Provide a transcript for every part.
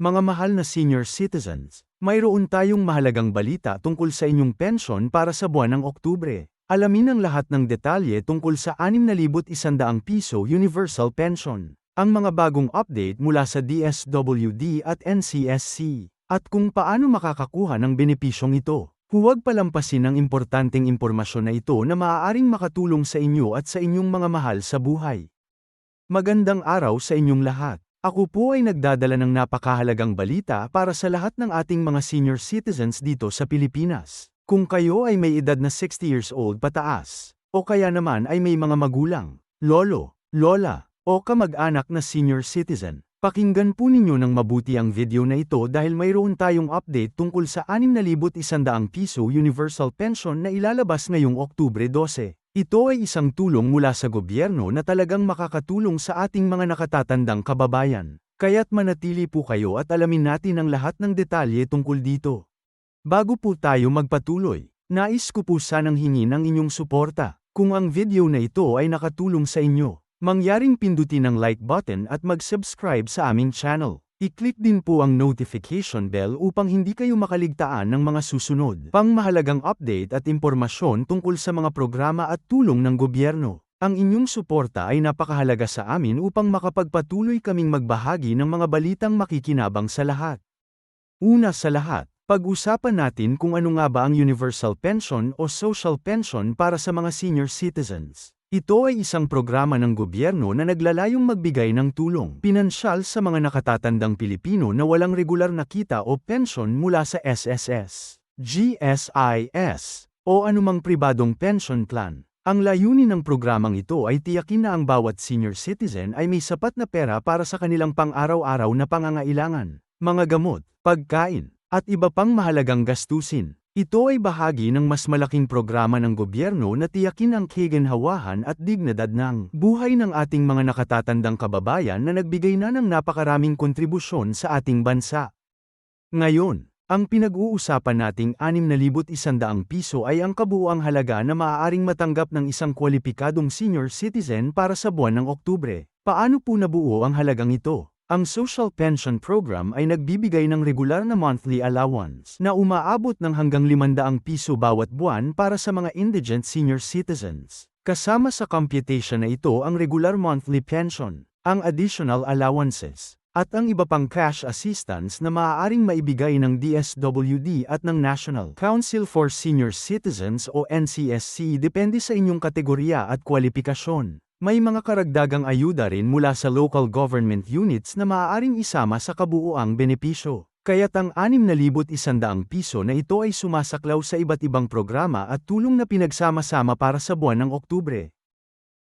Mga mahal na senior citizens, mayroon tayong mahalagang balita tungkol sa inyong pensyon para sa buwan ng Oktubre. Alamin ang lahat ng detalye tungkol sa 6,100 piso Universal Pension, ang mga bagong update mula sa DSWD at NCSC, at kung paano makakakuha ng benepisyong ito. Huwag palampasin ang importanteng impormasyon na ito na maaaring makatulong sa inyo at sa inyong mga mahal sa buhay. Magandang araw sa inyong lahat. Ako po ay nagdadala ng napakahalagang balita para sa lahat ng ating mga senior citizens dito sa Pilipinas. Kung kayo ay may edad na 60 years old pataas, o kaya naman ay may mga magulang, lolo, lola, o kamag-anak na senior citizen, pakinggan po ninyo ng mabuti ang video na ito dahil mayroon tayong update tungkol sa 6,100 piso universal pension na ilalabas ngayong Oktubre 12. Ito ay isang tulong mula sa gobyerno na talagang makakatulong sa ating mga nakatatandang kababayan. Kaya't manatili po kayo at alamin natin ang lahat ng detalye tungkol dito. Bago po tayo magpatuloy, nais ko po sanang hingin ang inyong suporta. Kung ang video na ito ay nakatulong sa inyo, mangyaring pindutin ang like button at mag-subscribe sa aming channel. I-click din po ang notification bell upang hindi kayo makaligtaan ng mga susunod pang mahalagang update at impormasyon tungkol sa mga programa at tulong ng gobyerno. Ang inyong suporta ay napakahalaga sa amin upang makapagpatuloy kaming magbahagi ng mga balitang makikinabang sa lahat. Una sa lahat, pag-usapan natin kung ano nga ba ang universal pension o social pension para sa mga senior citizens. Ito ay isang programa ng gobyerno na naglalayong magbigay ng tulong pinansyal sa mga nakatatandang Pilipino na walang regular na kita o pensyon mula sa SSS, GSIS, o anumang pribadong pension plan. Ang layunin ng programang ito ay tiyakin na ang bawat senior citizen ay may sapat na pera para sa kanilang pang-araw-araw na pangangailangan, mga gamot, pagkain, at iba pang mahalagang gastusin. Ito ay bahagi ng mas malaking programa ng gobyerno na tiyakin ang kaginhawahan at dignidad ng buhay ng ating mga nakatatandang kababayan na nagbigay na ng napakaraming kontribusyon sa ating bansa. Ngayon, ang pinag-uusapan nating 6,100 piso ay ang kabuuang halaga na maaaring matanggap ng isang kwalipikadong senior citizen para sa buwan ng Oktubre. Paano po nabuo ang halagang ito? Ang Social Pension Program ay nagbibigay ng regular na monthly allowance na umaabot ng hanggang 500 piso bawat buwan para sa mga indigent senior citizens. Kasama sa computation na ito ang regular monthly pension, ang additional allowances, at ang iba pang cash assistance na maaaring maibigay ng DSWD at ng National Council for Senior Citizens o NCSC depende sa inyong kategorya at kwalifikasyon. May mga karagdagang ayuda rin mula sa local government units na maaaring isama sa kabuuang benepisyo. Kaya't ang 6,100 piso na ito ay sumasaklaw sa iba't ibang programa at tulong na pinagsama-sama para sa buwan ng Oktubre.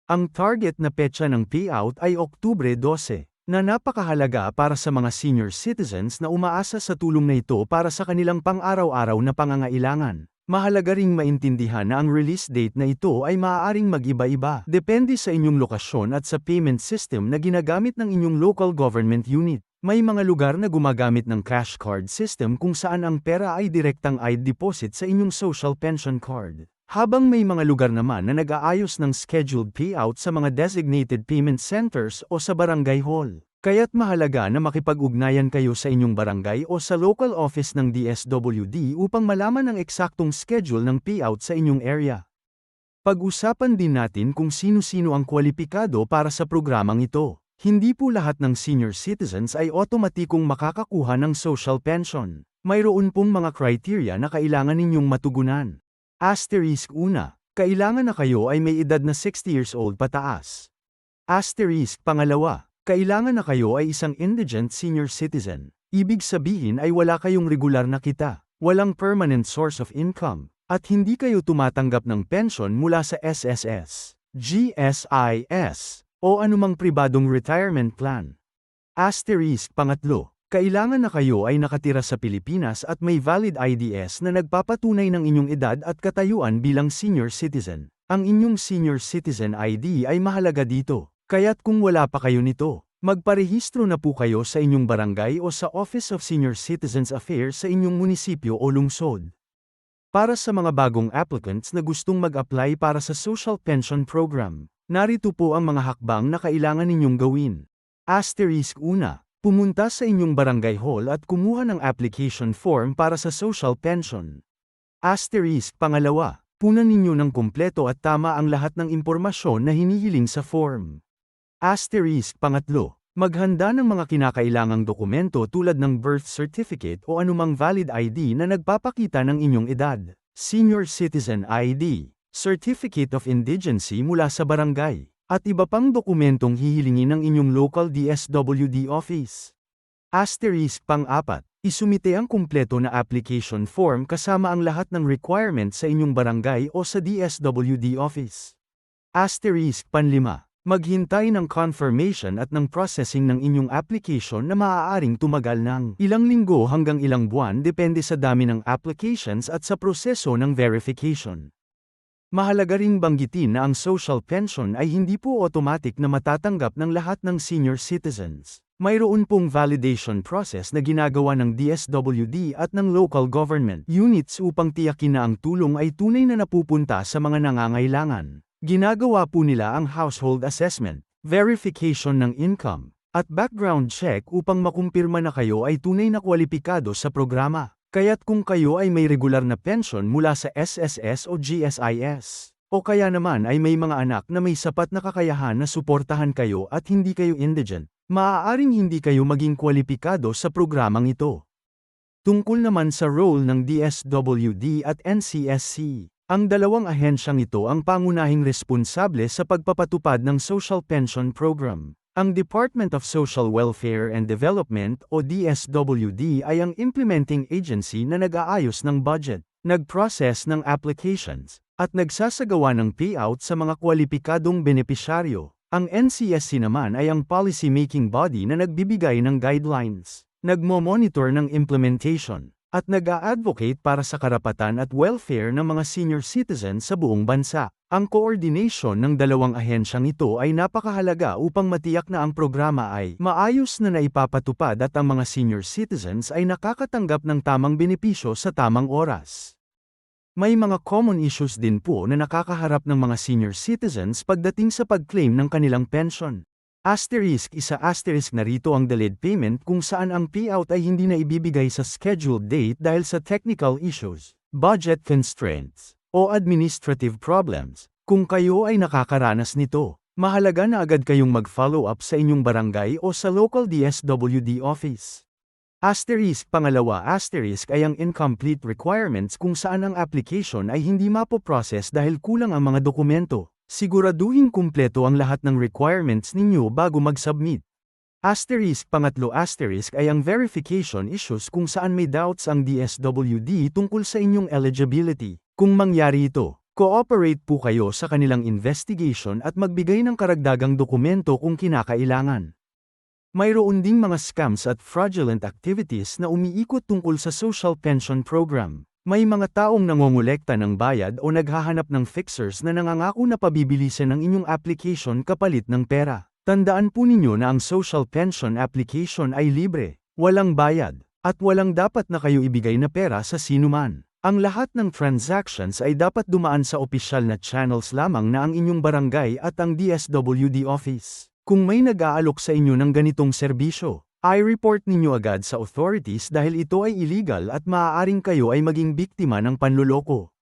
Ang target na petsa ng payout ay Oktubre 12, na napakahalaga para sa mga senior citizens na umaasa sa tulong na ito para sa kanilang pang-araw-araw na pangangailangan. Mahalaga ring maintindihan na ang release date na ito ay maaaring mag-iba-iba. Depende sa inyong lokasyon at sa payment system na ginagamit ng inyong local government unit. May mga lugar na gumagamit ng cash card system kung saan ang pera ay direktang i-deposit sa inyong social pension card. Habang may mga lugar naman na nag-aayos ng scheduled payout sa mga designated payment centers o sa barangay hall. Kaya't mahalaga na makipag-ugnayan kayo sa inyong barangay o sa local office ng DSWD upang malaman ang eksaktong schedule ng payout sa inyong area. Pag-usapan din natin kung sino-sino ang kwalipikado para sa programang ito. Hindi po lahat ng senior citizens ay otomatikong makakakuha ng social pension. Mayroon pong mga criteria na kailangan ninyong matugunan. Asterisk una, kailangan na kayo ay may edad na 60 years old pataas. Asterisk pangalawa, kailangan na kayo ay isang indigent senior citizen. Ibig sabihin ay wala kayong regular na kita, walang permanent source of income, at hindi kayo tumatanggap ng pension mula sa SSS, GSIS, o anumang pribadong retirement plan. Asterisk pangatlo, kailangan na kayo ay nakatira sa Pilipinas at may valid IDS na nagpapatunay ng inyong edad at katayuan bilang senior citizen. Ang inyong senior citizen ID ay mahalaga dito. Kaya't kung wala pa kayo nito, magparehistro na po kayo sa inyong barangay o sa Office of Senior Citizens Affairs sa inyong munisipyo o lungsod. Para sa mga bagong applicants na gustong mag-apply para sa Social Pension Program, narito po ang mga hakbang na kailangan ninyong gawin. Asterisk una, Pumunta sa inyong barangay hall at kumuha ng application form para sa social pension. Asterisk pangalawa, punan ninyo ng kumpleto at tama ang lahat ng impormasyon na hinihiling sa form. Asterisk pangatlo, maghanda ng mga kinakailangang dokumento tulad ng birth certificate o anumang valid ID na nagpapakita ng inyong edad, senior citizen ID, certificate of indigency mula sa barangay, at iba pang dokumentong hihilingin ng inyong local DSWD office. Asterisk pang-apat, isumite ang kumpleto na application form kasama ang lahat ng requirements sa inyong barangay o sa DSWD office. Asterisk panlima, maghintay ng confirmation at ng processing ng inyong application na maaaring tumagal ng ilang linggo hanggang ilang buwan depende sa dami ng applications at sa proseso ng verification. Mahalaga ring banggitin na ang social pension ay hindi po automatic na matatanggap ng lahat ng senior citizens. Mayroon pong validation process na ginagawa ng DSWD at ng local government units upang tiyakin na ang tulong ay tunay na napupunta sa mga nangangailangan. Ginagawa po nila ang household assessment, verification ng income, at background check upang makumpirma na kayo ay tunay na kwalipikado sa programa. Kaya't kung kayo ay may regular na pension mula sa SSS o GSIS, o kaya naman ay may mga anak na may sapat na kakayahan na suportahan kayo at hindi kayo indigent, maaaring hindi kayo maging kwalipikado sa programang ito. Tungkol naman sa role ng DSWD at NCSC, ang dalawang ahensyang ito ang pangunahing responsable sa pagpapatupad ng social pension program. Ang Department of Social Welfare and Development o DSWD ay ang implementing agency na nag-aayos ng budget, nag-process ng applications, at nagsasagawa ng payout sa mga kwalipikadong benepisyaryo. Ang NCSC naman ay ang policy-making body na nagbibigay ng guidelines, nagmo-monitor ng implementation, at nag-a-advocate para sa karapatan at welfare ng mga senior citizens sa buong bansa. Ang coordination ng dalawang ahensyang ito ay napakahalaga upang matiyak na ang programa ay maayos na naipapatupad at ang mga senior citizens ay nakakatanggap ng tamang benepisyo sa tamang oras. May mga common issues din po na nakakaharap ng mga senior citizens pagdating sa pag-claim ng kanilang pension. Asterisk isa asterisk narito ang delayed payment kung saan ang payout ay hindi na ibibigay sa scheduled date dahil sa technical issues, budget constraints, o administrative problems. Kung kayo ay nakakaranas nito, mahalaga na agad kayong mag-follow up sa inyong barangay o sa local DSWD office. Asterisk pangalawa asterisk ay ang incomplete requirements kung saan ang application ay hindi mapoprocess dahil kulang ang mga dokumento. Siguraduhin kumpleto ang lahat ng requirements ninyo bago mag-submit. Asterisk pangatlo asterisk ay ang verification issues kung saan may doubts ang DSWD tungkol sa inyong eligibility. Kung mangyari ito, cooperate po kayo sa kanilang investigation at magbigay ng karagdagang dokumento kung kinakailangan. Mayroon ding mga scams at fraudulent activities na umiikot tungkol sa social pension program. May mga taong nangongolekta ng bayad o naghahanap ng fixers na nangangako na pabibilisan ng inyong application kapalit ng pera. Tandaan po ninyo na ang social pension application ay libre, walang bayad, at walang dapat na kayo ibigay na pera sa sinuman. Ang lahat ng transactions ay dapat dumaan sa opisyal na channels lamang na ang inyong barangay at ang DSWD office. Kung may nag-aalok sa inyo ng ganitong serbisyo, i-report ninyo agad sa authorities dahil ito ay illegal at maaaring kayo ay maging biktima ng panluloko.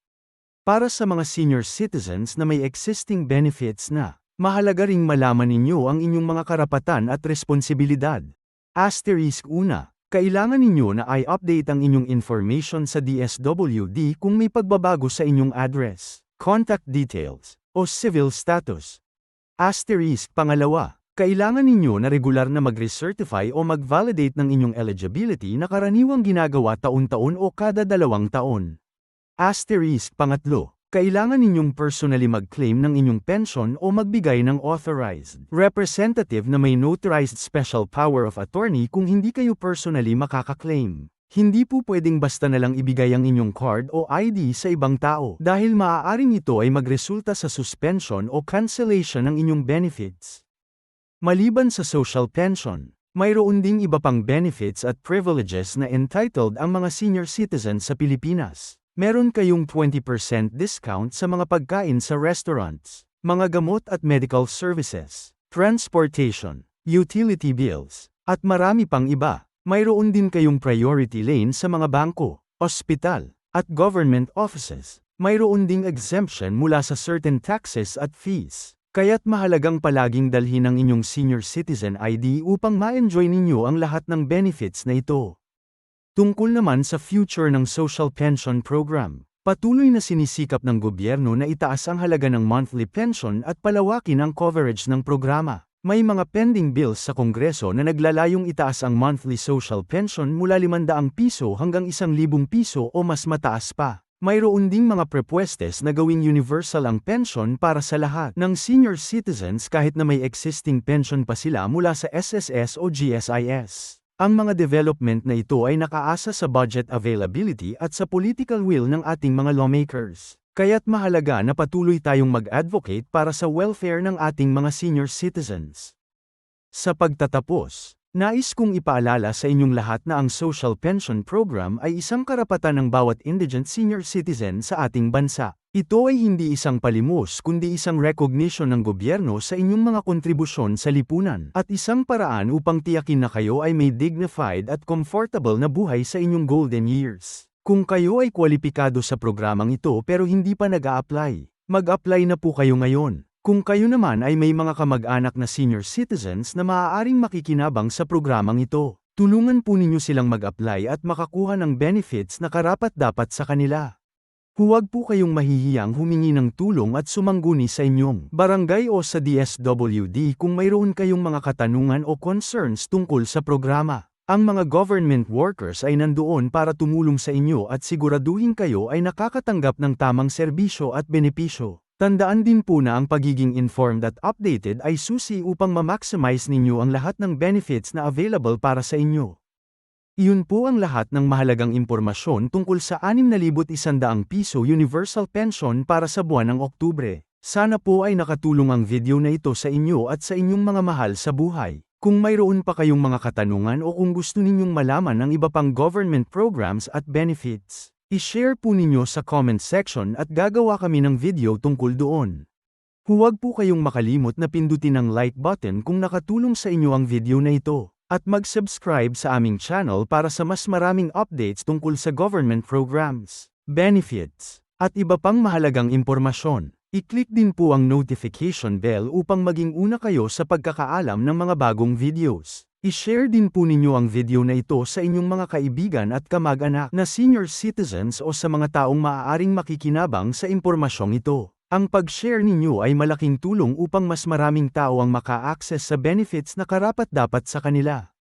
Para sa mga senior citizens na may existing benefits na, mahalaga ring malaman ninyo ang inyong mga karapatan at responsibilidad. Asterisk una, kailangan ninyo na i-update ang inyong information sa DSWD kung may pagbabago sa inyong address, contact details, o civil status. Asterisk pangalawa, kailangan ninyo na regular na mag-recertify o mag-validate ng inyong eligibility na karaniwang ginagawa taon-taon o kada dalawang taon. Asterisk pangatlo, kailangan ninyong personally mag-claim ng inyong pension o magbigay ng authorized representative na may notarized special power of attorney kung hindi kayo personally makaka-claim. Hindi po pwedeng basta na lang ibigay ang inyong card o ID sa ibang tao dahil maaaring ito ay magresulta sa suspension o cancellation ng inyong benefits. Maliban sa social pension, mayroon ding iba pang benefits at privileges na entitled ang mga senior citizens sa Pilipinas. Meron kayong 20% discount sa mga pagkain sa restaurants, mga gamot at medical services, transportation, utility bills, At marami pang iba. Mayroon din kayong priority lane sa mga bangko, ospital, at government offices. Mayroon ding exemption mula sa certain taxes at fees. Kaya't mahalagang palaging dalhin ang inyong senior citizen ID upang ma-enjoy ninyo ang lahat ng benefits na ito. Tungkol naman sa future ng social pension program, patuloy na sinisikap ng gobyerno na itaas ang halaga ng monthly pension at palawakin ang coverage ng programa. May mga pending bills sa Kongreso na naglalayong itaas ang monthly social pension mula 500 piso hanggang 1,000 piso o mas mataas pa. Mayroon ding mga prepwestes na gawing universal ang pension para sa lahat ng senior citizens kahit na may existing pension pa sila mula sa SSS o GSIS. Ang mga development na ito ay nakaasa sa budget availability at sa political will ng ating mga lawmakers. Kaya't mahalaga na patuloy tayong mag-advocate para sa welfare ng ating mga senior citizens. Sa pagtatapos, nais kong ipaalala sa inyong lahat na ang Social Pension Program ay isang karapatan ng bawat indigent senior citizen sa ating bansa. Ito ay hindi isang palimos kundi isang recognition ng gobyerno sa inyong mga kontribusyon sa lipunan at isang paraan upang tiyakin na kayo ay may dignified at comfortable na buhay sa inyong golden years. Kung kayo ay kwalipikado sa programang ito pero hindi pa nag-a-apply, mag-apply na po kayo ngayon. Kung kayo naman ay may mga kamag-anak na senior citizens na maaaring makikinabang sa programang ito, tulungan po ninyo silang mag-apply at makakuha ng benefits na karapat-dapat sa kanila. Huwag po kayong mahihiyang humingi ng tulong at sumangguni sa inyong barangay o sa DSWD kung mayroon kayong mga katanungan o concerns tungkol sa programa. Ang mga government workers ay nandoon para tumulong sa inyo at siguraduhin kayo ay nakakatanggap ng tamang serbisyo at benepisyo. Tandaan din po na ang pagiging informed at updated ay susi upang ma-maximize ninyo ang lahat ng benefits na available para sa inyo. Iyon po ang lahat ng mahalagang impormasyon tungkol sa 6,100 piso universal pension para sa buwan ng Oktubre. Sana po ay nakatulong ang video na ito sa inyo at sa inyong mga mahal sa buhay. Kung mayroon pa kayong mga katanungan o kung gusto ninyong malaman ang iba pang government programs at benefits, i-share po ninyo sa comment section at gagawa kami ng video tungkol doon. Huwag po kayong makalimot na pindutin ang like button kung nakatulong sa inyo ang video na ito, at mag-subscribe sa aming channel para sa mas maraming updates tungkol sa government programs, benefits, at iba pang mahalagang impormasyon. I-click din po ang notification bell upang maging una kayo sa pagkakaalam ng mga bagong videos. I-share din po ninyo ang video na ito sa inyong mga kaibigan at kamag-anak na senior citizens o sa mga taong maaaring makikinabang sa impormasyong ito. Ang pag-share ninyo ay malaking tulong upang mas maraming tao ang maka-access sa benefits na karapat-dapat sa kanila.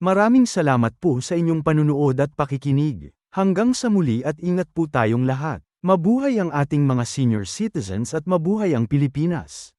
Maraming salamat po sa inyong panunood at pakikinig. Hanggang sa muli at ingat po tayong lahat. Mabuhay ang ating mga senior citizens at mabuhay ang Pilipinas.